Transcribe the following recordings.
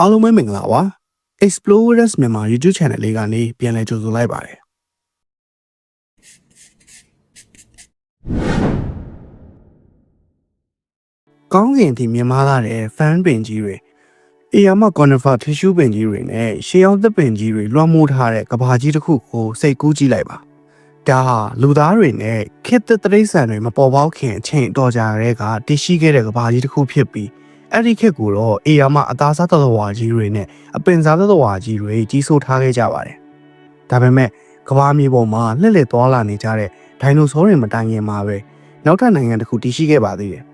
အားလုံးပဲမင်္ဂလာပါ Explorers မြန်မာ YouTube Channel လေးကနေပြန်လည်ကြိုဆိုလိုက်ပါတယ်ကောင်းကင်ထိမြင်မာလာတဲ့ fan ပင်ကြီးတွေအေယာမ conifer tissue ပင်ကြီးတွေနဲ့ရှေးအောင်သက်ပင်ကြီးတွေလွှမ်းမိုးထားတဲ့ကဘာကြီးတစ်ခုကိုစိတ်ကူးကြည့်လိုက်ပါဒါဟာလူသားတွေနဲ့ခေတ်သစ်တရိษံတွေမပေါ်ပေါက်ခင်အချိန်အတော်ကြာတဲ့ကတည်ရှိခဲ့တဲ့ကဘာကြီးတစ်ခုဖြစ်ပြီး အဲ့ဒီခေတ်ကိုတော့အေယာမအသားစားသတ္တဝါကြီးတွေနဲ့အပင်စားသတ္တဝါကြီးတွေကြီးစိုးထားခဲ့ကြပါတယ်။ဒါပေမဲ့ကဘာမြေပေါ်မှာလှည့်လည်သွားလာနေကြတဲ့ဒိုင်နိုဆောတွေမတိုင်ခင်မှာပဲနောက်ထပ်နိုင်ငံတစ်ခုတည်ရှိခဲ့ပါသေးတယ်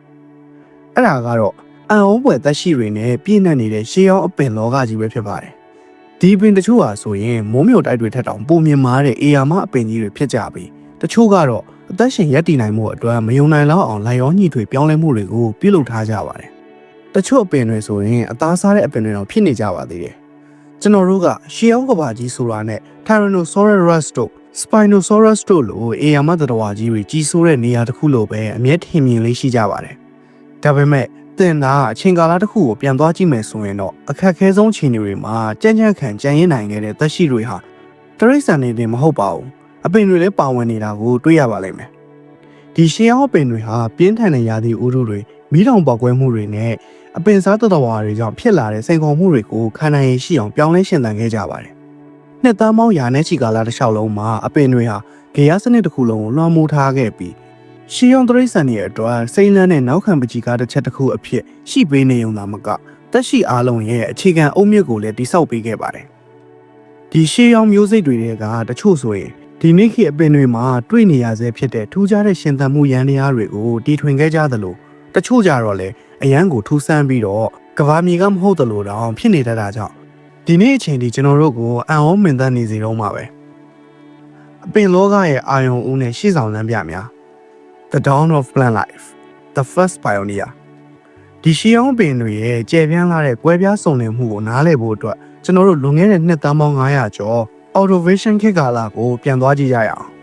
။အဲ့ဒါကတော့အန်အောပွဲသက်ရှိတွေနဲ့ပြည့်နှက်နေတဲ့ရှေးအောင်အပင်လောကကြီးပဲဖြစ်ပါတယ်။ဒီပင်တချို့ဟာဆိုရင်မိုးမြုပ်တိုက်တွေထက်တောင်ပုံမြင်မာတဲ့အေယာမအပင်ကြီးတွေဖြစ်ကြပြီးတချို့ကတော့အသက်ရှင်ရပ်တည်နိုင်မှုအတွက်မယုံနိုင်လောက်အောင်လိုက်ရောညှိထွေပြောင်းလဲမှုတွေကိုပြုလုပ်ထားကြပါတယ် တချို့အပင်တွေဆိုရင်အသားစားတဲ့အပင်တွေတော့ဖြစ်နေကြပါသေးတယ်ကျွန်တော်တို့ကရှေးအောင်ကဘာကြီးဆိုတာနဲ့ Tyrannosaurus တို့ Spinosaurus တို့လိုအေယာမသတ္တဝါကြီးတွေကြီးစိုးတဲ့နေရာတစ်ခုလိုပဲအမျက်ထင်မြင်လေးရှိကြပါတယ်ဒါပေမဲ့တင်တာအချိန်ကာလတစ်ခုကိုပြန်သွားကြည့်မယ်ဆိုရင်တော့အခက်အခဲဆုံးချိန်တွေမှာကြမ်းကြမ်းခံကြံရင်နိုင်ခဲ့တဲ့သက်ရှိတွေဟာတရိษံနေတယ်မဟုတ်ပါဘူးအပင်တွေလည်းပါဝင်နေတာကိုတွေ့ရပါလိမ့်မယ်ဒီရှေးအောင်အပင်တွေဟာပြင်းထန်တဲ့ရာသီဥတုတွေမိလောင်ပေါက်ကွဲမှုတွေနဲ့ အပင်စားတတဝါတွေကြောင့်ဖြစ်လာတဲ့စိန်ခေါ်မှုတွေကိုခံနိုင်ရရှိအောင်ပြောင်းလဲရှင်သန်ခဲ့ကြပါတယ်။နှစ်သားမောင်းရာနဲ့ချီကာလာတစ်လျှောက်လုံးမှာအပင်တွေဟာဂေယစနစ်တစ်ခုလုံးကိုလွှမ်းမိုးထားခဲ့ပြီးရှီယွန်တရိษံရဲ့အတွက်စိမ့်လန်းတဲ့နောက်ခံပကြီးကားတစ်ချက်တစ်ခုအဖြစ်ရှိပေးနေုံသာမကတက်ရှိအားလုံးရဲ့အခြေခံအုတ်မြစ်ကိုလည်းတိစောက်ပေးခဲ့ပါတယ်။ဒီရှီယွန်မျိုးစိတ်တွေကတချို့ဆိုရင်ဒီနေ့ခေတ်အပင်တွေမှာတွေ့နေရဆဲဖြစ်တဲ့ထူးခြားတဲ့ရှင်သန်မှုရန်တရားတွေကိုတီထွင်ခဲ့ကြသလိုတချို့ကြတော့လည်း အရန်ကိုထူးဆန်းပြီးတော့ကဘာမြေကမဟုတ်တယ်လို့တောင်ဖြစ်နေတတ်တာကြောင့်ဒီနေ့အချိန်ဒီကျွန်တော်တို့ကိုအံ့ဩမင်သက်နေစီတော့မှာပဲအပင်လောကရဲ့အာယုံဦးနဲ့ရှေ့ဆောင်လမ်းပြများ The Dawn of Plant Life The First Pioneer ဒီရှီအောင်ပင်တွေရဲ့ကျယ်ပြန့်လာတဲ့ကွဲပြားစုံလင်မှုကိုနားလည်ဖို့အတွက်ကျွန်တော်တို့လွန်ခဲ့တဲ့နှစ်သန်းပေါင်း900ကျော် Autovation ခေတ်ကာလကိုပြန်သွားကြည့်ကြရအောင်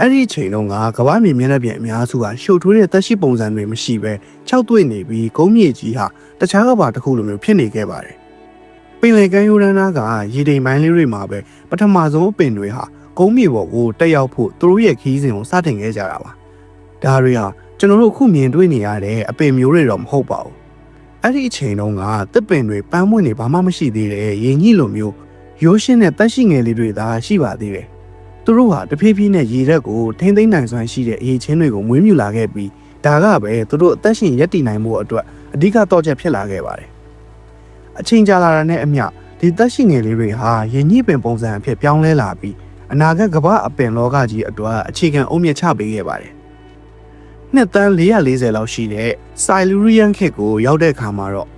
အဲ့ဒီအချိန်တုန်းကကမ္ဘာမြေမျက်နှာပြင်အများစုကရှုပ်ထွေးတဲ့သက်ရှိပုံစံတွေမရှိဘဲခြောက်သွေ့နေပြီးကုန်းမြေကြီးဟာတခြားကမ္ဘာတစ်ခုလိုမျိုးဖြစ်နေခဲ့ပါတယ်။ပင်လယ်ကမ်းရိုးတန်းသားကရေတိမ်ပိုင်းလေးတွေမှာပဲပထမဆုံးအပင်တွေဟာကုန်းမြေပေါ်ကိုတက်ရောက်ဖို့သူတို့ရဲ့ခီးစဉ်ကိုစတင်ခဲ့ကြတာပါ။ဒါတွေဟာကျွန်တော်တို့ခုမြင်တွေ့နေရတဲ့အပင်မျိုးတွေတော့မဟုတ်ပါဘူး။အဲ့ဒီအချိန်တုန်းကတစ်ပင်တွေပန်းမွင့်တွေဘာမှမရှိသေးတဲ့ရေညှိလိုမျိုးရိုးရှင်းတဲ့တက်ရှိငယ်လေးတွေသာရှိပါသေးတယ်။ သူတို့ဟာတဖြည်းဖြည်းနဲ့ရေရက်ကိုထိမ့်သိမ့်နိုင်စွမ်းရှိတဲ့အရေးချင်းတွေကိုမွေးမြူလာခဲ့ပြီးဒါကပဲသူတို့အသက်ရှင်ရပ်တည်နိုင်မှုအတွက်အဓိကတော့ချက်ဖြစ်လာခဲ့ပါတယ်။အချိန်ကြာလာတာနဲ့အမျှဒီသက်ရှင်ငယ်လေးတွေဟာယဉ်ညိပင်ပုံစံအဖြစ်ပြောင်းလဲလာပြီးအနာဂတ်ကမ္ဘာအပင်လောကကြီးအတွက်အခြေခံအုံမြင့်ချပေးခဲ့ပါတယ်။နှစ်သန်း440လောက်ရှိတဲ့ Silurian ခေတ်ကိုရောက်တဲ့အခါမှာတော့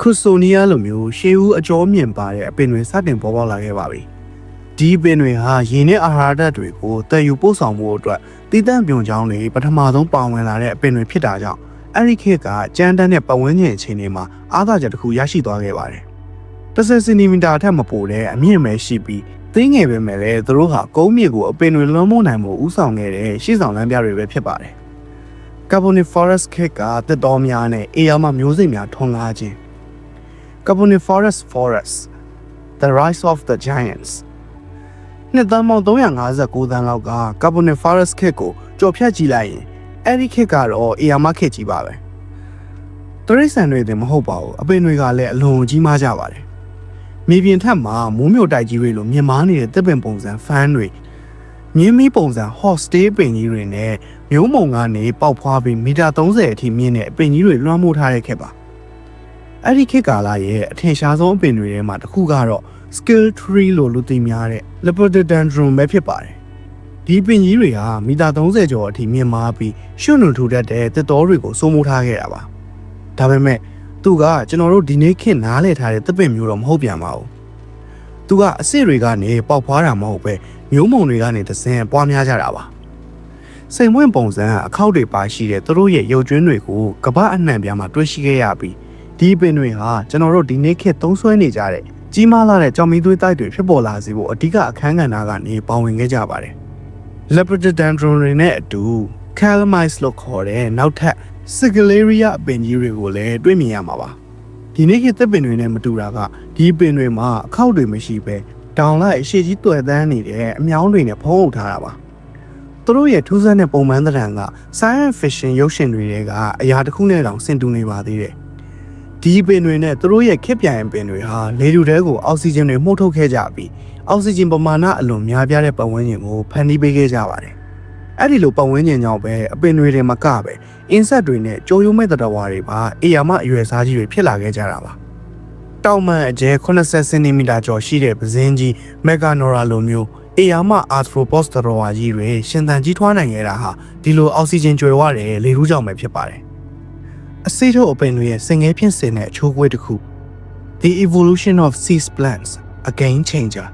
ခုဆိုနီယာလိုမျိုးရှေးဦးအကျော်မြင့်ပါတဲ့အပင်တွေစတင်ပေါ်ပေါက်လာခဲ့ပါပြီ။ ဒီပင်တွေဟာရေနဲ့အာဟာရဓာတ်တွေကိုတည်ယူပို့ဆောင်မှုအတွက်တည်တံ့ပြုံချောင်းတွေပထမဆုံးပါဝင်လာတဲ့အပင်တွေဖြစ်တာကြောင့်အဲ့ဒီခေတ်ကကြမ်းတမ်းတဲ့ပတ်ဝန်းကျင်အခြေအနေမှာအားသာချက်တစ်ခုရရှိသွားခဲ့ပါတယ်။30စင်တီမီတာထက်မပိုတဲ့အမြင့်ပဲရှိပြီးသင်းငယ်ပဲမဲ့လည်းသူတို့ဟာကုန်းမြေကိုအပင်တွေလွှမ်းမိုးနိုင်မှုဥဆောင်ခဲ့တဲ့ရှေ့ဆောင်လမ်းပြတွေပဲဖြစ်ပါတယ်။ Carboniferous ခေတ်ကတစ်တော်များနဲ့အေယာမမျိုးစိတ်များထွန်းကားခြင်း Carboniferous Forest The Rise of the Giants နှစ်သန်းပေါင်း359သန်းလောက်က Carboniferous ခေတ်ကိုကြော်ဖြတ်ကြည့်လိုက်ရင်အဲ့ဒီခေတ်ကတော့အေယာမခေတ်ကြီးပါပဲတရိษံတွေတင်မဟုတ်ပါဘူးအပင်တွေကလည်းအလွန်ကြီးမားကြပါတယ်မြေပြင်ထက်မှာမိုးမြုပ်တိုက်ကြီးတွေလိုမြင်မာနေတဲ့တစ်ပင်ပုံစံဖန်းတွေမြင်းမီးပုံစံ hot stay ပင်ကြီးတွေနဲ့မျိုးမုံကနေပေါက်ဖွားပြီးမီတာ30အထိမြင့်တဲ့အပင်ကြီးတွေလွှမ်းမိုးထားတဲ့ခေတ်ပါ အဲ့ဒီခေတ်ကာလရဲ့အထင်ရှားဆုံးအပင်တွေထဲမှာတစ်ခုကတော့ skill tree လို့လူသိများတဲ့ lepidodendron ပဲဖြစ်ပါတယ်ဒီပင်ကြီးတွေဟာမီတာ30ကျော်အထိမြင့်မားပြီးရွှွန့်နုထူတတ်တဲ့သစ်တော်တွေကိုစိုးမိုးထားခဲ့တာပါဒါပေမဲ့သူကကျွန်တော်တို့ဒီနေ့ခေတ်နားလည်ထားတဲ့သစ်ပင်မျိုးတော့မဟုတ်ပြန်ပါဘူးသူကအစ်စ်တွေကနေပေါက်ဖွားတာမဟုတ်ပဲမျိုးမုံတွေကနေသစင်ပွားများကြတာပါစိန်ဝင့်ပုံစံအခောက်တွေပါရှိတဲ့သူတို့ရဲ့ရုပ်ကျွင်းတွေကိုကပ္ပအနှံ့ပြားမှာတွေ့ရှိခဲ့ရပြီး ဒီပင်တွေဟာကျွန်တော်တို့ဒီနေ့ခေတ်သုံးဆွဲနေကြတဲ့ကြီးမားလာတဲ့ကြောင်မီသွေးတိုက်တွေဖြစ်ပေါ်လာစေဖို့အဓိကအခန်းကဏ္ဍကနေပါဝင်ခဲ့ကြပါတယ်။ Lepidodendron တွေနဲ့အတူ Calamites လို့ခေါ်တဲ့နောက်ထပ် Sigillaria အပင်ကြီးတွေကိုလည်းတွေ့မြင်ရမှာပါ။ဒီနေ့ခေတ်သစ်ပင်တွေနဲ့မတူတာကဒီပင်တွေမှာအခောက်တွေမရှိပဲတောင်လိုက်အရှိကြီးတွေ့တန်းနေတဲ့အမြောင်းတွေနဲ့ဖုံးအုပ်ထားတာပါသူတို့ရဲ့ထူးဆန်းတဲ့ပုံမှန်သဏ္ဍာန်က science fiction ရုပ်ရှင်တွေထဲကအရာတစ်ခုနဲ့တောင်ဆင်တူနေပါသေးတယ် ဒီပင်တွေနဲ့သူတို့ရဲ့ခက်ပြိုင်ပင်တွေဟာလေထုထဲကိုအောက်ဆီဂျင်တွေမှုတ်ထုတ်ခဲ့ကြပြီးအောက်ဆီဂျင်ပမာဏအလွန်များပြားတဲ့ပတ်ဝန်းကျင်ကိုဖန်တီးပေးခဲ့ကြပါတယ်အဲ့ဒီလိုပတ်ဝန်းကျင်ကြောင့်ပဲအပင်တွေတွေမကပဲအင်ဆက်တွေနဲ့ကြိုးရုံးမဲ့တတဝါတွေပါအေယာမအရွယ်စားကြီးတွေဖြစ်လာခဲ့ကြတာပါတောင်မှန်အကျဲ80စင်တီမီတာကျော်ရှိတဲ့ပဇင်းကြီးမက်ဂါနိုရာလိုမျိုးအေယာမအာသရိုပေါ့စတရဝါကြီးတွေရှင်သန်ကြီးထွားနိုင်ခဲ့တာဟာဒီလိုအောက်ဆီဂျင်ကြွယ်ဝတဲ့လေထူးကြောင့်ပဲဖြစ်ပါတယ် အစိထုတ်အပင်တွေရဲ့စင်ငယ်ဖြစ်စင်တဲ့အချိုးကွေးတစ်ခု The evolution of sea plants a game changer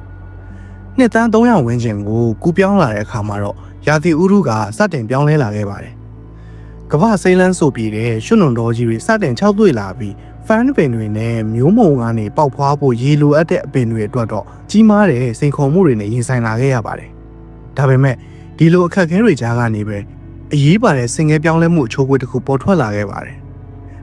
နှစ်တန်း300ဝန်းကျင်ကိုကူပြောင်းလာတဲ့အခါမှာတော့ရာသီဥတုကစတင်ပြောင်းလဲလာခဲ့ပါတယ်။ကမ္ဘာစိမ်းလန်းဆိုပြီးတဲ့ရွှွနုံတော်ကြီးတွေစတင်ခြောက်သွေ့လာပြီးဖန်ပင်တွေနဲ့မျိုးမုံကနေပေါက်ဖွားဖို့ရေလိုအပ်တဲ့အပင်တွေအတွက်တော့ကြီးမားတဲ့စိန်ခေါ်မှုတွေနဲ့ရင်ဆိုင်လာခဲ့ရပါတယ်။ဒါပေမဲ့ဒီလိုအခက်အခဲတွေကြားကနေပဲအရေးပါတဲ့စင်ငယ်ပြောင်းလဲမှုအချိုးအကွေးတစ်ခုပေါ်ထွက်လာခဲ့ပါတယ်။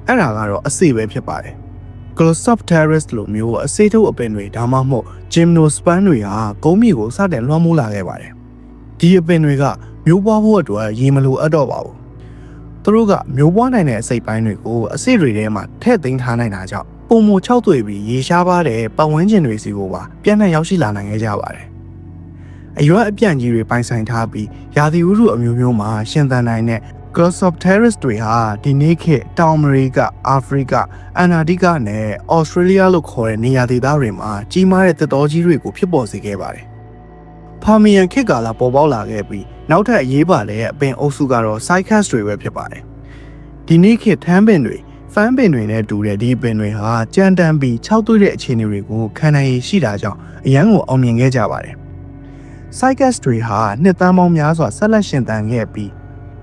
အဲ့ဒါကတော့အစိပဲဖြစ်ပါတယ်။ Glossopteris လိုမျိုးအစိထုတ်အပင်တွေဒါမှမဟုတ် Gymnosperm တွေဟာကုန်းမြေကိုစတင်လွှမ်းမိုးလာခဲ့ပါတယ်။ဒီအပင်တွေကမျိုးပွားဖို့အတွက်ရေမလိုအပ်တော့ပါဘူး။သူတို့ကမျိုးပွားနိုင်တဲ့အစိတ်ပိုင်းတွေကိုအစိတွေထဲမှာထည့်သိမ်းထားနိုင်တာကြောင့်ပုံမချောက်သွေပြီးရေရှားပါတဲ့ပတ်ဝန်းကျင်တွေစီကိုပါပြန့်နှံ့ရောက်ရှိလာနိုင်ခဲ့ကြပါတယ်။အရွက်အပြန့်ကြီးတွေပိုင်ဆိုင်ထားပြီးရာသီဥတုအမျိုးမျိုးမှာရှင်သန်နိုင်တဲ့ Glossopteris တွေဟာဒီနေ့ခေတ်တောင်အမေရိကအာဖရိကအန္တာတိကနဲ့ဩစတြေးလျလို့ခေါ်တဲ့နေရာဒေသတွေမှာကြီးမားတဲ့သစ်တောကြီးတွေကိုဖြစ်ပေါ်စေခဲ့ပါတယ်။ဖာမီယန်ခေတ်ကာလပေါ်ပေါက်လာခဲ့ပြီးနောက်ထပ်အရေးပါတဲ့အပင်အုပ်စုကတော့ Cycas တွေပဲဖြစ်ပါတယ်။ဒီနေ့ခေတ်ထမ်းပင်တွေဖန်းပင်တွေနဲ့တူတဲ့ဒီပင်တွေဟာကြမ်းတမ်းပြီးခြောက်သွေ့တဲ့အခြေအနေတွေကိုခံနိုင်ရည်ရှိတာကြောင့်အရန်ကိုအောင်မြင်ခဲ့ကြပါတယ်။ Cycas တွေဟာနှစ်သန်းပေါင်းများစွာဆက်လက်ရှင်သန်ခဲ့ပြီး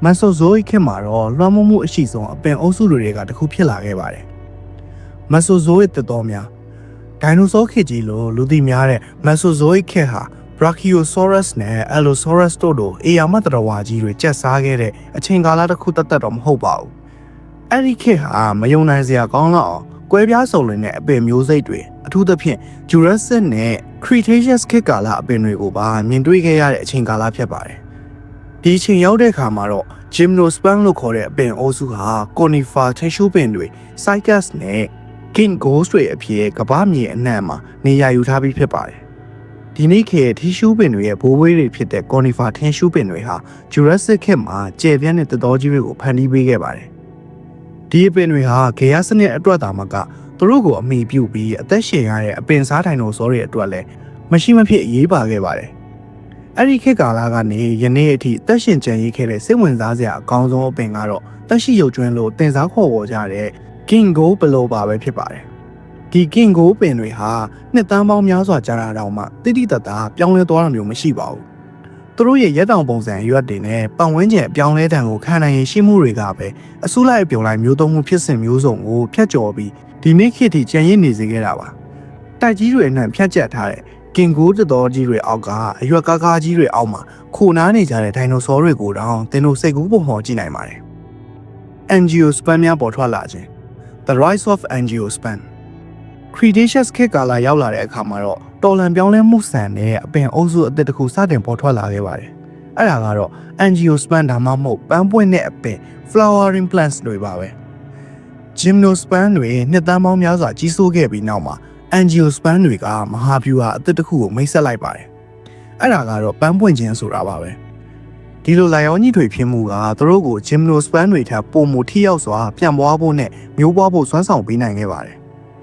မန်ဆိုဇိုအိခေတ်မှာတော့လွှမ်းမိုးမှုအရှိဆုံးအပင်အုပ်စုတွေကတစ်ခုဖြစ်လာခဲ့ပါတယ်။မန်ဆိုဇိုအိတစ်တော်များဒိုင်နိုဆောခေတ်ကြီးလိုလူသိများတဲ့မန်ဆိုဇိုအိခေတ်ဟာ Brachiosaurus နဲ့ Allosaurus တို့လိုအေယာမတရဝါကြီးတွေကျက်စားခဲ့တဲ့အချိန်ကာလတစ်ခုတတ်တတ်တော့မဟုတ်ပါဘူး။အဲ့ဒီခေတ်ဟာမယုံနိုင်စရာကောင်းတော့အောင်ကွဲပြားစုံလင်တဲ့အပင်မျိုးစိတ်တွေအထူးသဖြင့် Jurassic နဲ့ Cretaceous ခေတ်ကာလအပင်တွေကိုပါမြင်တွေ့ခဲ့ရတဲ့အချိန်ကာလဖြစ်ပါတယ်။ ဒီအချိန်ရောက်တဲ့အခါမှာတော့ Gymnosperm လို့ခေါ်တဲ့အပင်အုပ်စုဟာ Conifer ထင်းရှုပင်တွေ Cycas နဲ့ King Ghost တွေအဖြစ်ကမ္ဘာမြေအနှံ့မှာနေရာယူထားပြီးဖြစ်ပါတယ်။ဒီနေ့ခေတ်ထင်းရှုပင်တွေရဲ့ဘိုးဘွေးတွေဖြစ်တဲ့ Conifer ထင်းရှုပင်တွေဟာ Jurassic ခေတ်မှာကျယ်ပြန့်တဲ့သစ်တောကြီးတွေကိုဖန်တီးပေးခဲ့ပါတယ်။ဒီအပင်တွေဟာဂေယစနစ်အတွက်တာမကသူတို့ကိုအမိပြုပြီးအသက်ရှင်ရတဲ့အပင်စားတိုင်တို့စောတွေအတွက်လည်းမရှိမဖြစ်အရေးပါခဲ့ပါတယ်။ အဲ့ဒီခေတ်ကာလကနေယနေ့အထိတက်ရှင်ကြံရေးခဲ့တဲ့စိတ်ဝင်စားစရာအကောင်းဆုံးအပင်ကတော့တက်ရှိရုပ်ကျွန်းလို့တင်စားခေါ်ဝေါ်ကြတဲ့ King Go ဘလိုပါပဲဖြစ်ပါတယ်။ဒီ King Go ပင်တွေဟာနှစ်သန်းပေါင်းများစွာကြာတာတောင်မှတိတိတတ်တာပြောင်းလဲသွားတာမျိုးမရှိပါဘူး။သူတို့ရဲ့ရက်တောင်ပုံစံရွက်တွေနဲ့ပတ်ဝန်းကျင်အပြောင်းလဲတံကိုခံနိုင်ရရှိမှုတွေကပဲအစုလိုက်ပြုံလိုက်မျိုးသုံးမှုဖြစ်စဉ်မျိုးစုံကိုဖျက်ကျော်ပြီးဒီနေ့ခေတ်ထိကျန်ရစ်နေစေခဲ့တာပါ။တိုက်ကြီးတွေနဲ့ဖြတ်ကျက်ထားတဲ့ ကင်ကိုးတတော်ကြီးတွေအောက်ကအရွက်ကားကားကြီးတွေအောက်မှာခိုနားနေကြတဲ့ဒိုင်နိုဆောတွေကိုတောင်သင်တို့စိတ်ကူးပုံပေါ်ကြည့်နိုင်ပါတယ်။ Angiosperm များပေါ်ထွက်လာခြင်း The Rise of Angiosperm Cretaceous ခေတ်ကာလရောက်လာတဲ့အခါမှာတော့တော်လန်ပြောင်းလဲမှုဆန်တဲ့အပင်အုပ်စုအသစ်တစ်ခုစတင်ပေါ်ထွက်လာခဲ့ပါတယ်။အဲ့ဒါကတော့ Angiosperm ဒါမှမဟုတ်ပန်းပွင့်တဲ့အပင် flowering plants တွေပါပဲ။ Gymnosperm တွေနှစ်သန်းပေါင်းများစွာကြီးစိုးခဲ့ပြီးနောက်မှာ angiosperm တွေကမဟာဗျူဟာအသစ်တစ်ခုကိုမိတ်ဆက်လိုက်ပါတယ်။အဲ့ဒါကတော့ပန်းပွင့်ခြင်းဆိုတာပါပဲ။ဒီလိုလာရောညှိထွေဖြစ်မှုကသူတို့ကို gymnosperm တွေထပ်ပုံမထိရောက်စွာပြန်ပွားဖို့နဲ့မျိုးပွားဖို့စွမ်းဆောင်ပေးနိုင်ခဲ့ပါတယ်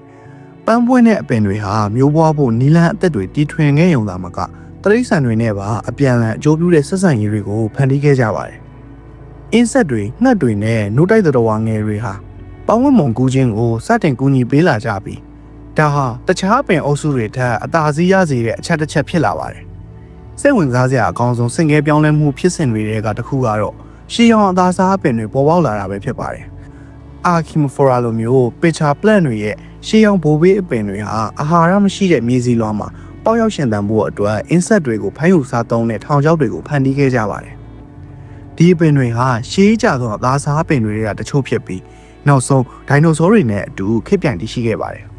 ။ပန်းပွင့်တဲ့အပင်တွေဟာမျိုးပွားဖို့နီလန်အသက်တွေတီထွင်ခဲ့ရုံသာမကတရိษံတွေနဲ့ပါအပြန်အလှန်အကျိုးပြုတဲ့ဆက်ဆံရေးတွေကိုဖန်တီးခဲ့ကြပါတယ်။အင်းဆက်တွေငှက်တွေနဲ့နို့တိုက်တော်ဝါငယ်တွေဟာပေါင်းဝန်းမုံကူးခြင်းကိုစတင်ကူညီပေးလာကြပြီး ဒါဟာတခြားပင်အုပ်စုတွေထက်အသာစီးရစေတဲ့အချက်တစ်ချက်ဖြစ်လာပါတယ်။စိတ်ဝင်စားစရာအကောင်းဆုံးစင်ကဲပြောင်းလဲမှုဖြစ်စဉ်တွေကတစ်ခုကတော့ရှီယောင်အသာစားပင်တွေပေါ်ပေါက်လာတာပဲဖြစ်ပါတယ်။ Archimofora လိုမျိုး picture plant တွေရဲ့ရှီယောင်ဘိုးဘေးအပင်တွေဟာအာဟာရမရှိတဲ့မြေစီလွှာမှာပေါက်ရောက်ရှင်သန်ဖို့အတွက် insect တွေကိုဖမ်းယူစားသုံးတဲ့ထောင်ချောက်တွေကိုဖန်တီးခဲ့ကြပါတယ်။ဒီအပင်တွေဟာရှေးကြသောအသာစားပင်တွေကတချို့ဖြစ်ပြီးနောက်ဆုံးဒိုင်နိုဆောတွေနဲ့အတူခေတ်ပြိုင်တည်ရှိခဲ့ပါတယ်။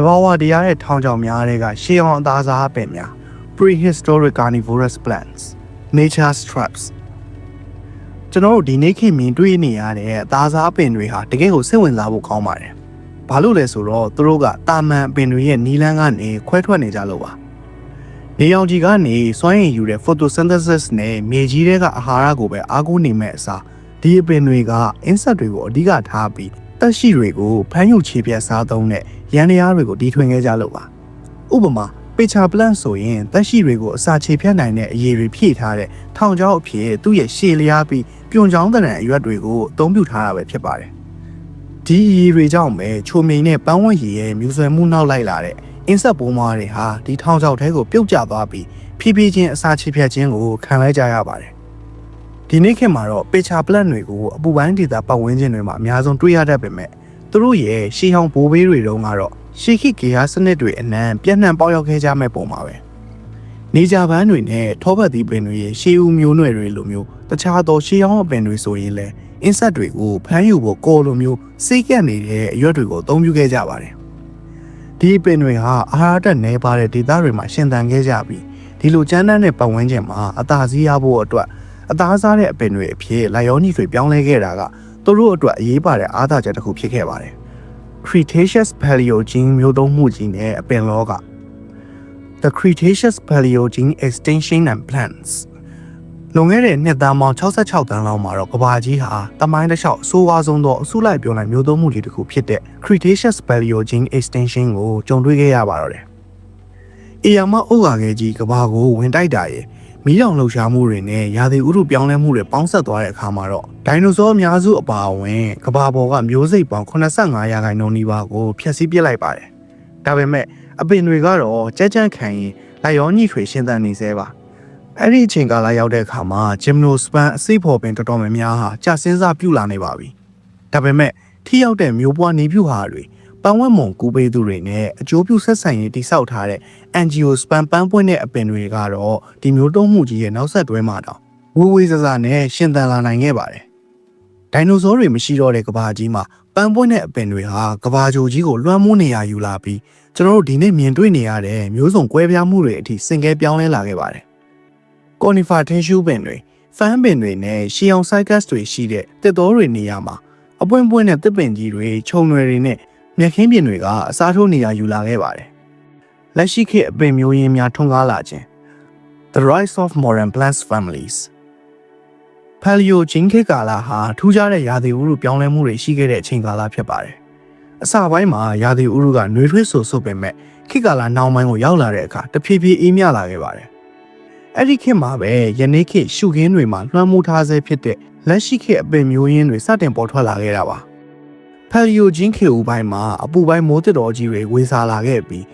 တဘာဝတရားတဲ့ထောင်ချောင်များတွေကရှေးအောင်အသားစားပင်များ prehistoric carnivorous plants nature's traps ကျွန်တော်တို့ဒီနေ့ခေတ်မြင်တွေ့နေရတဲ့အသားစားပင်တွေဟာတကယ်ကိုစိတ်ဝင်စားဖို့ကောင်းပါတယ်။ဘာလို့လဲဆိုတော့သူတို့ကတာမန်ပင်တွေရဲ့နီလန်းကနေခွဲထွက်နေကြလို့ပါ။နေရောင်ခြည်ကနေစွမ်းရည်ယူတဲ့ photosynthesis နဲ့မြေကြီးတွေကအာဟာရကိုပဲအားကိုးနေမဲ့အစားဒီအပင်တွေက insect တွေကိုအဓိကထားပြီး တက်ရှိတွေကိုဖမ်းယူခြေပြတ်စားသုံးတဲ့ရန်တရားတွေကိုတီထွင်ခဲ့ကြလို့ပါ။ဥပမာပေချာပလန့်ဆိုရင်တက်ရှိတွေကိုအစာခြေဖြတ်နိုင်တဲ့အရည်တွေဖြည့်ထားတဲ့ထောင်ချောက်အဖြစ်သူ့ရဲ့ရှည်လျားပြီးပြုံချောင်းတဲ့အရွက်တွေကိုအသုံးပြုထားတာပဲဖြစ်ပါတယ်။ဒီအရည်တွေကြောင့်ပဲချိုမိန်နဲ့ပန်းဝတ်ရည်ရဲ့မြူဆွဲမှုနောက်လိုက်လာတဲ့အင်းဆက်ပိုးမွားတွေဟာဒီထောင်ချောက်ထဲကိုပြုတ်ကျသွားပြီးဖြည်းဖြည်းချင်းအစာခြေဖြတ်ခြင်းကိုခံလိုက်ကြရပါတယ်။ ဒီနေ့ခေတ်မှာတော့ပေချာပလန့်တွေကိုအပူပိုင်းဒေသပတ်ဝန်းကျင်တွေမှာအများဆုံးတွေ့ရတတ်ပေမဲ့သူတို့ရဲ့ရှီဟောင်ဘိုးဘေးတွေတုန်းကတော့ရှီခိဂေဟာစနစ်တွေအနံပြန့်နှံ့ပေါက်ရောက်ခဲ့ကြမဲ့ပုံပါပဲနေကြပန်းတွေနဲ့ထောပတ်သီးပင်တွေရဲ့ရှေးဦးမျိုးနွယ်တွေလိုမျိုးတခြားသောရှေးဟောင်းအပင်တွေဆိုရင်လည်းအင်းဆက်တွေကိုဖမ်းယူဖို့ကော်လိုမျိုးစိတ်ကပ်နေတဲ့အရွက်တွေကိုအသုံးပြုခဲ့ကြပါတယ်ဒီပင်တွေဟာအာဟာရတက်နေပါတဲ့ဒေသတွေမှာရှင်သန်ခဲ့ကြပြီးဒီလိုကျန်းတန်းတဲ့ပတ်ဝန်းကျင်မှာအသာစီးရဖို့အတွက် အသားစားတဲ့အပင်တွေအဖြစ်လာယောနီတွေပြောင်းလဲခဲ့တာကသူတို့အတွက်အရေးပါတဲ့အားသာချက်တစ်ခုဖြစ်ခဲ့ပါတယ် Cretaceous Paleogene မျိုးသုံးမှုကြီးနဲ့အပင်လောက The Cretaceous Paleogene Extinction and Plants လွန်ခဲ့တဲ့နှစ်သားပေါင်း66တန်းလောက်မှာတော့ကဘာကြီးဟာတမိုင်းတစ်လျှောက်အဆိုးဝါးဆုံးသောအဆုလိုက်ပြောလိုက်မျိုးသုံးမှုကြီးတစ်ခုဖြစ်တဲ့ Cretaceous Paleogene Extinction ကိုကြုံတွေ့ခဲ့ရပါတော့တယ်။အေယာမအုတ်ကာခဲကြီးကဘာကိုဝင်တိုက်တာရဲ့ မီးတောင်လှုပ်ရှားမှုတွေနဲ့ရာသီဥတုပြောင်းလဲမှုတွေပေါင်းဆက်သွားတဲ့အခါမှာတော့ဒိုင်နိုဆောအများစုအပါအဝင်ကဘာပေါ်ကမျိုးစိတ်ပေါင်း85ရာခိုင်နှုန်းနီးပါးကိုဖျက်ဆီးပစ်လိုက်ပါတယ်။ဒါပေမဲ့အပင်တွေကတော့ကြက်ကြန့်ခံရင်လိုက်ရောညှိထွေရှင်းသန်နေသေးပါ။အဲ့ဒီအချိန်ကာလရောက်တဲ့အခါမှာဂျင်နိုစပန်အစိဖော်ပင်တော်တော်များများဟာကြာစင်းစားပြုတ်လာနေပါပြီ။ဒါပေမဲ့ထိရောက်တဲ့မျိုးပွားနေပြုဟာတွေ ပန်းဝတ်မုံကူပေးသူတွေနဲ့အကျိုးပြုဆက်ဆံရေးတိစောက်ထားတဲ့ NGO စပန်ပန်းပွင့်တဲ့အပင်တွေကတော့ဒီမျိုးတုံးမှုကြီးရဲ့နောက်ဆက်တွဲမှာတော့ဝေးဝေးစစနဲ့ရှင်သန်လာနိုင်ခဲ့ပါတယ်။ဒိုင်နိုဆောတွေမရှိတော့တဲ့ကဘာကြီးမှာပန်းပွင့်တဲ့အပင်တွေဟာကဘာဂျိုကြီးကိုလွှမ်းမိုးနေရယူလာပြီးကျွန်တော်တို့ဒီနေ့မြင်တွေ့နေရတဲ့မျိုးစုံကွဲပြားမှုတွေအထိစင်ကဲပြောင်းလဲလာခဲ့ပါတယ်။ Conifer ထင်းရှူးပင်တွေဖန်းပင်တွေနဲ့ရှီအောင်ဆိုက်ကတ်တွေရှိတဲ့တစ်တော်တွေနေရာမှာအပွင့်ပွင့်တဲ့တစ်ပင်ကြီးတွေခြုံတွေတွေနဲ့ မြက်ခင်းပြင်တွေကအစားထိုးနေရယူလာခဲ့ပါတယ်။လက်ရှိခေတ်အပင်မျိုးရင်းများထွန်းကားလာခြင်း The Rise of Modern Plants Families Paleo ဂျင်းခေတ်ကာလဟာထူးခြားတဲ့ရာသီဥတုပြောင်းလဲမှုတွေရှိခဲ့တဲ့အချိန်ကာလဖြစ်ပါတယ်။အစပိုင်းမှာရာသီဥတုကနှွေးထွေးဆူဆူပင်မဲ့ခေတ်ကာလနောက်ပိုင်းကိုရောက်လာတဲ့အခါတဖြည်းဖြည်းအေးမြလာခဲ့ပါတယ်။အဲ့ဒီခေတ်မှာပဲယနေ့ခေတ်ရှုခင်းတွေမှာလွှမ်းမိုးထားဆဲဖြစ်တဲ့လက်ရှိခေတ်အပင်မျိုးရင်းတွေစတင်ပေါ်ထွက်လာခဲ့တာပါ။ ဖယ်လီယိုဂျင်းခေဦးပိုင်းမှာအပူပိုင်းမိုးတစ်တော်ကြီးတွေဝေစားလာခဲ့ပြီး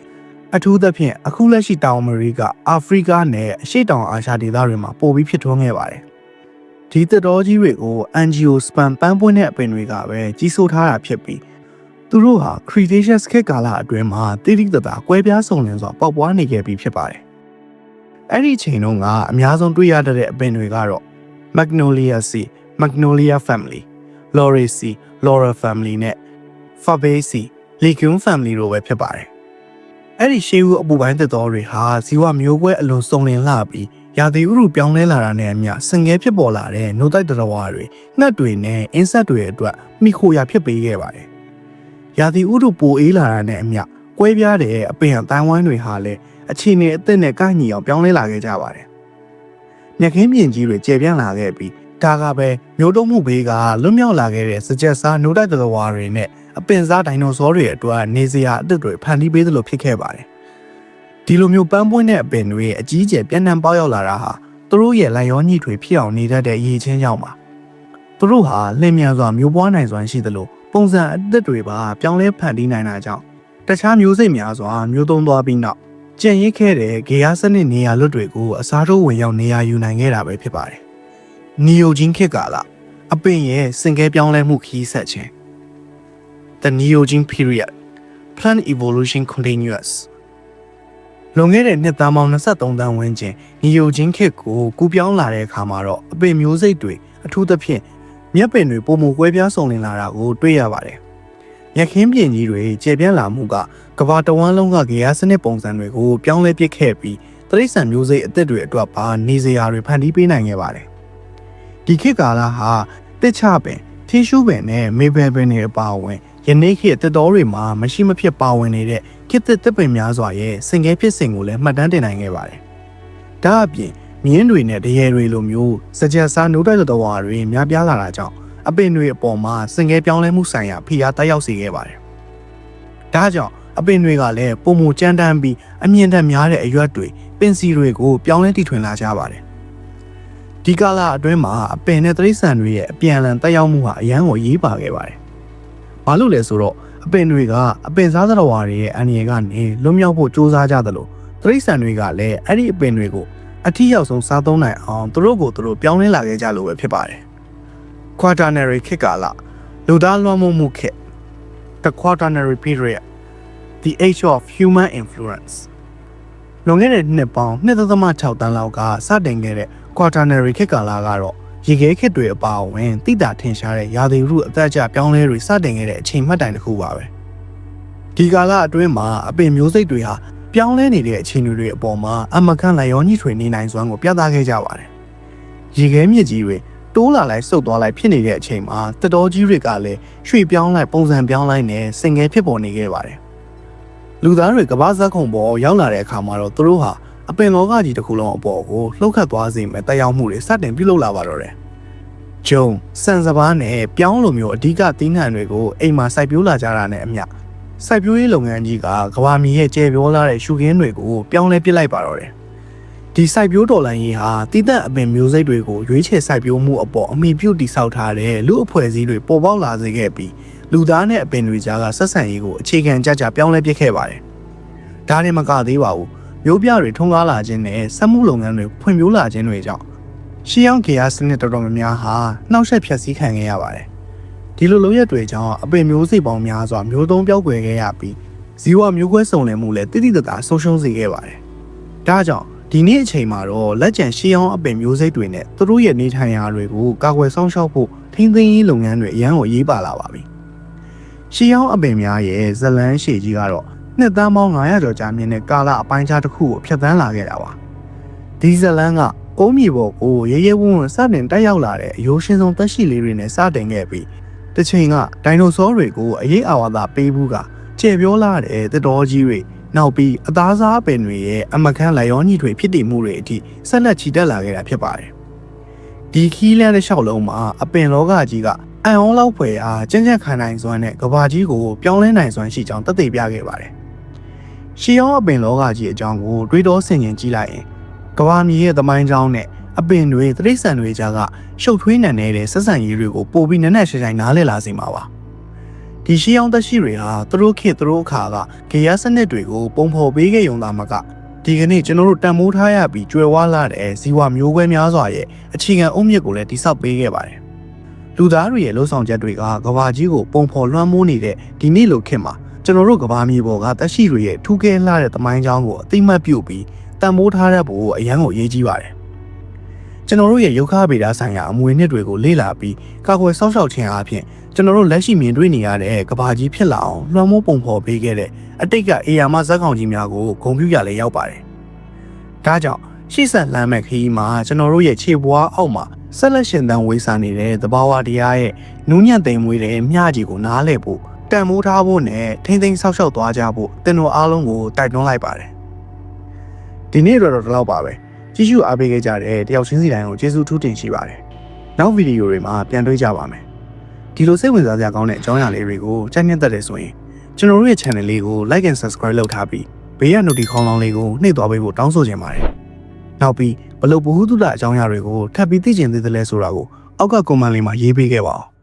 အထူးသဖြင့်အခုလက်ရှိတောင်အမေရိကအာဖရိကနဲ့အရှေ့တောင်အာရှဒေသတွေမှာပိုပြီးဖြစ်ထွန်းခဲ့ပါတယ်။ဒီတစ်တော်ကြီးတွေကို NGO spam ပန်းပွင့်တဲ့အပင်တွေကပဲကြီးစိုးထားတာဖြစ်ပြီးသူတို့ဟာ Cretaceous ခေတ်ကာလအတွင်းမှာတိတိတသာကွဲပြားစုံလင်စွာပေါက်ပွားနေခဲ့ပြီးဖြစ်ပါတယ်။အဲ့ဒီချိန်တုန်းကအများဆုံးတွေ့ရတဲ့အပင်တွေကတော့ Magnoliaceae Magnolia family, Lauraceae Laurel family နဲ့ Fabaceae Legume family တို့ပဲဖြစ်ပါတယ်။အဲ့ဒီရှေးဦးအပူပိုင်းသက်တော်တွေဟာဇီဝမျိုးကွဲအလွန်စုံလင်လှပြီးရာသီဥတုပြောင်းလဲလာတာနဲ့အမျှစင်ငယ်ဖြစ်ပေါ်လာတဲ့နှုတ်တိုက်တော်ဝါတွေငှက်တွေနဲ့အင်းဆက်တွေအတွက်မိခိုရာဖြစ်ပေးခဲ့ပါတယ်။ရာသီဥတုပိုအေးလာတာနဲ့အမျှကွဲပြားတဲ့အပင်အတိုင်းဝိုင်းတွေဟာလည်းအခြေအနေအသစ်နဲ့ကိုက်ညီအောင်ပြောင်းလဲလာခဲ့ကြပါတယ်။မြက်ခင်းပြင်ကြီးတွေကျေပြန့်လာခဲ့ပြီး ဒါကပဲမျိုးတုံးမှုဘေးကလွတ်မြောက်လာခဲ့တဲ့စကြက်စားနှုတ်တိုက်တော်ဝါတွေနဲ့အပင်စားဒိုင်နိုဆောတွေအတွက်နေစရာအသစ်တွေဖန်တီးပေးသလိုဖြစ်ခဲ့ပါတယ်။ဒီလိုမျိုးပန်းပွင့်တဲ့အပင်တွေအကြီးကျယ်ပြန့်နှံ့ပေါက်ရောက်လာတာဟာသူတို့ရဲ့လိုက်ရောညှိတွေဖြစ်အောင်နေတတ်တဲ့အရေးချင်းကြောင့်ပါ။သူတို့ဟာလင်းမြန်စွာမျိုးပွားနိုင်စွမ်းရှိသလိုပုံစံအသစ်တွေပါပြောင်းလဲဖန်တီးနိုင်တာကြောင့်တခြားမျိုးစိတ်များစွာမျိုးသုံးသွားပြီးနောက်ကြံ့ရစ်ခဲ့တဲ့ဂေယစနစ်နေရာလွတ်တွေကိုအစားထိုးဝင်ရောက်နေရာယူနိုင်ခဲ့တာပဲဖြစ်ပါတယ်။ နီယိုဂျင်းခေတ်ကာလအပင်ရဲ့စင်ကဲပြောင်းလဲမှုခီးဆက်ခြင်း The Neogene period plant evolution continuous လွန်ခဲ့တဲ့နှစ်သားပေါင်း23တန်းဝန်းကျင်နီယိုဂျင်းခေတ်ကိုကူးပြောင်းလာတဲ့အခါမှာတော့အပင်မျိုးစိတ်တွေအထူးသဖြင့်မြက်ပင်တွေပုံမကွဲပြားစုံလင်လာတာကိုတွေ့ရပါတယ်။မြက်ခင်းပြင်ကြီးတွေကျေပြန့်လာမှုကကဘာတဝန်းလုံးကဂေယစနစ်ပုံစံတွေကိုပြောင်းလဲပစ်ခဲ့ပြီးတရိษံမျိုးစိတ်အသစ်တွေအတွက်ပါနေစရာတွေဖန်တီးပေးနိုင်ခဲ့ပါတယ်။ ဒီခေတ်ကာလဟာတစ်ချပင်ထီရှူးပင်နဲ့မေဘယ်ပင်တွေအပါအဝင်ယနေ့ခေတ်တက်တော်တွေမှာမရှိမဖြစ်ပါဝင်နေတဲ့ခေတ်သစ်သစ်ပင်များစွာရဲ့စင်ကဲဖြစ်စဉ်ကိုလည်းမှတ်တမ်းတင်နိုင်ခဲ့ပါတယ်။ဒါအပြင်မြင်းတွေနဲ့တရေတွေလိုမျိုးစကြက်စားနိုးတိုက်တော်ဝါတွေများပြားလာတာကြောင့်အပင်တွေအပေါ်မှာစင်ကဲပြောင်းလဲမှုဆိုင်ရာဖိအားတက်ရောက်စေခဲ့ပါတယ်။ဒါကြောင့်အပင်တွေကလည်းပုံမကြမ်းတမ်းပြီးအမြင့်တက်များတဲ့အရွက်တွေပင်စီတွေကိုပြောင်းလဲတည်ထွင်လာကြပါတယ်။ ဒီကာလအတွင်းမှာအပင်နဲ့တရိษံတွေရဲ့အပြန်အလှန်တက်ရောက်မှုဟာအရန်ကိုရေးပါခဲ့ပါတယ်။ဘာလို့လဲဆိုတော့အပင်တွေကအပင်စားသတ္တဝါတွေရဲ့အန္တရာယ်ကနေလွတ်မြောက်ဖို့စ조사ကြသလိုတရိษံတွေကလည်းအဲ့ဒီအပင်တွေကိုအထီးရောက်ဆုံးစားသုံးနိုင်အောင်သူတို့ကိုသူတို့ပြောင်းလဲလာခဲ့ကြလို့ပဲဖြစ်ပါတယ်။ Quaternary ခေတ်ကာလလူသားလွှမ်းမိုးမှုခေတ် The Quaternary Period The Age of Human Influence လွန်ခဲ့တဲ့နှစ်ပေါင်း2.6တန်းလောက်ကစတင်ခဲ့တဲ့ Quaternary ခေတ်ကာလကတော့ရေခဲခေတ်တွေအပါအဝင်တိတာထင်ရှားတဲ့ရာသီဥတုအသက်အကျပြောင်းလဲတွေစတင်ခဲ့တဲ့အချိန်မှတ်တိုင်တစ်ခုပါပဲဒီကာလအတွင်းမှာအပင်မျိုးစိတ်တွေဟာပြောင်းလဲနေတဲ့အခြေအနေတွေအပေါ်မှာအမကန်လိုက်ရောညှိထွေနေနိုင်စွမ်းကိုပြသခဲ့ကြပါတယ်ရေခဲမြစ်ကြီးတွေတိုးလာလိုက်စုပ်သွားလိုက်ဖြစ်နေတဲ့အချိန်မှာတတော်ကြီးတွေကလည်းရွှေ့ပြောင်းလိုက်ပုံစံပြောင်းလိုက်နဲ့စင်ငယ်ဖြစ်ပေါ်နေခဲ့ပါတယ်လူသားတွေကမ္ဘာဇက်ခုံပေါ်ရောက်လာတဲ့အခါမှာတော့သူတို့ဟာ အပင်လောကကြီးတစ်ခုလုံးအပေါ်ကိုလှုပ်ခတ်သွားစေမဲ့တက်ရောက်မှုတွေစတင်ပြုလုပ်လာပါတော့တယ်။ဂျုံစံစဘာနဲ့ပြောင်းလိုမျိုးအဓိကသီးနှံတွေကိုအိမ်မှာစိုက်ပျိုးလာကြတာနဲ့အမျှစိုက်ပျိုးရေးလုပ်ငန်းကြီးကကဘာမီရဲ့ကျယ်ပြောလာတဲ့ရှုခင်းတွေကိုပြောင်းလဲပစ်လိုက်ပါတော့တယ်။ဒီစိုက်ပျိုးတော်လိုင်းရေးဟာတည်တဲ့အပင်မျိုးစိတ်တွေကိုရွေးချယ်စိုက်ပျိုးမှုအပေါ်အမိပြုတ်တိဆောက်ထားတဲ့လူအဖွဲ့အစည်းတွေပေါ်ပေါက်လာစေခဲ့ပြီးလူသားနဲ့အပင်တွေကြားကဆက်ဆံရေးကိုအခြေခံကြကြပြောင်းလဲပစ်ခဲ့ပါတယ်။ဒါနဲ့မကသေးပါဘူး။ မျိုးပြတွေထုံကားလာခြင်းနဲ့စက်မှုလုပ်ငန်းတွေဖွံ့ဖြိုးလာခြင်းတွေကြောင့်ရှီယောင်ဂေယာစနစ်တော်တော်များများဟာနှောက်ယှက်ဖျက်ဆီးခံခဲ့ရပါတယ်။ဒီလိုလုပ်ရက်တွေကြောင့်အပင်မျိုးစိပေါင်းများစွာမျိုးသုံးပြောက်ွယ်ခဲ့ရပြီးဇီဝမျိုးကွဲစုံလင်မှုလည်းတိတိတသားဆုံးရှုံးစေခဲ့ပါတယ်။ဒါကြောင့်ဒီနေ့အချိန်မှာတော့လက်ကျန်ရှီယောင်အပင်မျိုးစိတွေနဲ့သူတို့ရဲ့နေထိုင်ရာတွေကိုကာကွယ်စောင့်ရှောက်ဖို့ထိန်းသိမ်းရေးလုပ်ငန်းတွေအရန်ကိုရေးပါလာပါပြီ။ရှီယောင်အပင်များရဲ့ဇလန်းရှည်ကြီးကတော့ နှစ်သန်းပေါင်း900ကျော်ကြာမြင့်တဲ့ကာလအပိုင်းခြားတစ်ခုကိုဖျက်ဆီးလာခဲ့တာပါ။ဒီဇလန်းကကုန်းမြေပေါ်ကိုရဲရဲဝံ့ဝံ့စတင်တက်ရောက်လာတဲ့အယိုးရှင်ဆုံးသက်ရှိလေးတွေနဲ့စတင်ခဲ့ပြီးတစ်ချိန်ကဒိုင်နိုဆောတွေကိုအရေးအာဝါဒပေးဘူးကကျေပြောလာတဲ့သတော်ကြီးတွေနောက်ပြီးအသားစားပင်တွေရဲ့အမခန်းလိုက်ရောညီတွေဖြစ်တည်မှုတွေအထိဆက်လက်ချီတက်လာခဲ့တာဖြစ်ပါတယ်။ဒီခီးလန်းတစ်လျှောက်လုံးမှာအပင်လောကကြီးကအံ့ဩလောက်ဖွယ်အားကြင်ကြက်ခံနိုင်စွမ်းနဲ့ကဘာကြီးကိုပြောင်းလဲနိုင်စွမ်းရှိကြောင်းသက်သေပြခဲ့ပါတယ်။ ရှီယောအပင်လောကကြီးအကြောင်းကိုတွေးတောဆင်ခြင်ကြည့်လိုက်ရင်ကဘာမြေရဲ့သမိုင်းကြောင်းနဲ့အပင်တွေတိရစ္ဆာန်တွေကြားကရှုပ်ထွေးနံနေတဲ့ဆက်ဆံရေးတွေကိုပို့ပြီးနက်နက်ရှိုင်ရှိုင်နားလည်လာစေမှာပါဒီရှီအောင်သက်ရှိတွေဟာသူတို့ခေတ်သူတို့အခါကဂေယစနစ်တွေကိုပုံဖော်ပေးခဲ့ရုံသာမကဒီကနေ့ကျွန်တော်တို့တန်မိုးထားရပြီးကြွယ်ဝလာတဲ့ဇီဝမျိုးကွဲများစွာရဲ့အခြေခံအုတ်မြစ်ကိုလည်းတိဆောက်ပေးခဲ့ပါတယ်လူသားတွေရဲ့လှုပ်ဆောင်ချက်တွေကကဘာကြီးကိုပုံဖော်လွှမ်းမိုးနေတဲ့ဒီနေ့လိုခေတ်မှာ ကျွန်တော်တို့ကဘာမြေပေါ်ကသက်ရှိတွေရဲ့ထူးကဲလှတဲ့သမိုင်းကြောင်းကိုအသိမှတ်ပြုပြီးတန်မိုးထားတဲ့ဖို့အရန်ကိုအရေးကြီးပါတယ်ကျွန်တော်တို့ရဲ့ရုပ်ခဗေဒဆိုင်ရာအမွေနှစ်တွေကိုလေ့လာပြီးကာကွယ်စောင့်ရှောက်ခြင်းအပြင်ကျွန်တော်တို့လက်ရှိမြင်တွေ့နေရတဲ့ကဘာကြီးဖြစ်လာအောင်လွှမ်းမိုးပုံဖော်ပေးခဲ့တဲ့အတိတ်ကအေယာမဇက်ကောင်ကြီးများကိုဂုံပြူရလည်းရောက်ပါတယ်။ဒါကြောင့်ရှေ့ဆက်လမ်းမဲ့ခရီးမှာကျွန်တော်တို့ရဲ့ခြေပွားအောက်မှာဆက်လက်ရှင်သန်ဝေးစားနေတဲ့သဘာဝတရားရဲ့နူးညံ့သိမ်မွေးတဲ့မျှကြီးကိုနားလည်ဖို့ တန်မိုးထားဖို့နဲ့ထိမ့်သိမ်းဆောက်ရှောက်သွားကြဖို့တင်တော်အားလုံးကိုတိုက်တွန်းလိုက်ပါတယ်။ဒီနေ့တော့တော့ဒီလောက်ပါပဲ။ကြည့်ရှုအားပေးခဲ့ကြတဲ့တယောက်ချင်းစီတိုင်းကိုကျေးဇူးထူးတင်ရှိပါတယ်။နောက်ဗီဒီယိုတွေမှာပြန်တွေ့ကြပါမယ်။ဒီလိုစိတ်ဝင်စားစရာကောင်းတဲ့အကြောင်းအရာလေးတွေကိုကြိုက်နှစ်သက်တယ်ဆိုရင်ကျွန်တော်တို့ရဲ့ channel လေးကို like and subscribe လုပ်ထားပြီးဘေးက notification ခေါင်းလောင်းလေးကိုနှိပ်သွားပေးဖို့တောင်းဆိုချင်ပါတယ်။နောက်ပြီးဘလို့ဘ ഹു တုဒအကြောင်းအရာတွေကိုထပ်ပြီးသိချင်သေးတယ်လဲဆိုတာကိုအောက်က comment လေးမှာရေးပေးခဲ့ပါဦး